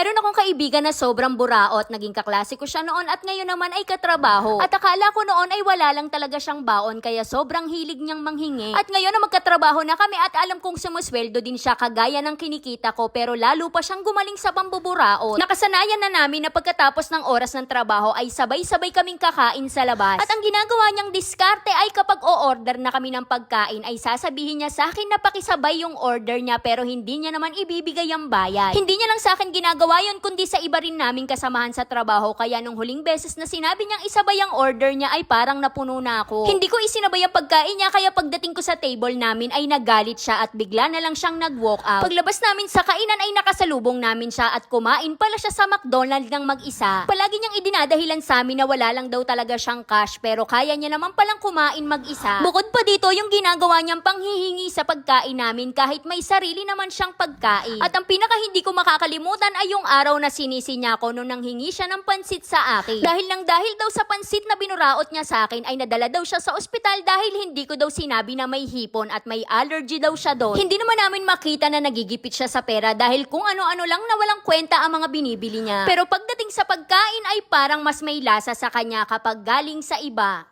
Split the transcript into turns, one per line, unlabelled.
Meron akong kaibigan na sobrang buraot, naging kaklase ko siya noon at ngayon naman ay katrabaho. At akala ko noon ay wala lang talaga siyang baon kaya sobrang hilig niyang manghingi. At ngayon na magkatrabaho na kami at alam kong sumusweldo din siya kagaya ng kinikita ko pero lalo pa siyang gumaling sa pambuburaot. Nakasanayan na namin na pagkatapos ng oras ng trabaho ay sabay-sabay kaming kakain sa labas. At ang ginagawa niyang diskarte ay kapag o-order na kami ng pagkain ay sasabihin niya sa akin na pakisabay yung order niya pero hindi niya naman ibibigay ang bayad. Hindi niya lang sa akin ginagawa yun kundi sa iba rin naming kasamahan sa trabaho kaya nung huling beses na sinabi niyang isabay ang order niya ay parang napuno na ako. Hindi ko isinabay ang pagkain niya kaya pagdating ko sa table namin ay nagalit siya at bigla na lang siyang nag-walk out. Paglabas namin sa kainan ay nakasalubong namin siya at kumain pala siya sa McDonald's ng mag-isa. Palagi niyang idinadahilan sa amin na wala lang daw talaga siyang cash pero kaya niya naman palang kumain mag-isa. Bukod pa dito yung ginagawa niyang panghihingi sa pagkain namin kahit may sarili naman siyang pagkain. At ang pinaka hindi ko makakalimutan ay yung araw na sinisi niya ako nung nanghingi siya ng pansit sa akin. Dahil lang dahil daw sa pansit na binuraot niya sa akin ay nadala daw siya sa ospital dahil hindi ko daw sinabi na may hipon at may allergy daw siya doon. Hindi naman namin makita na nagigipit siya sa pera dahil kung ano-ano lang na walang kwenta ang mga binibili niya. Pero pagdating sa pagkain ay parang mas may lasa sa kanya kapag galing sa iba.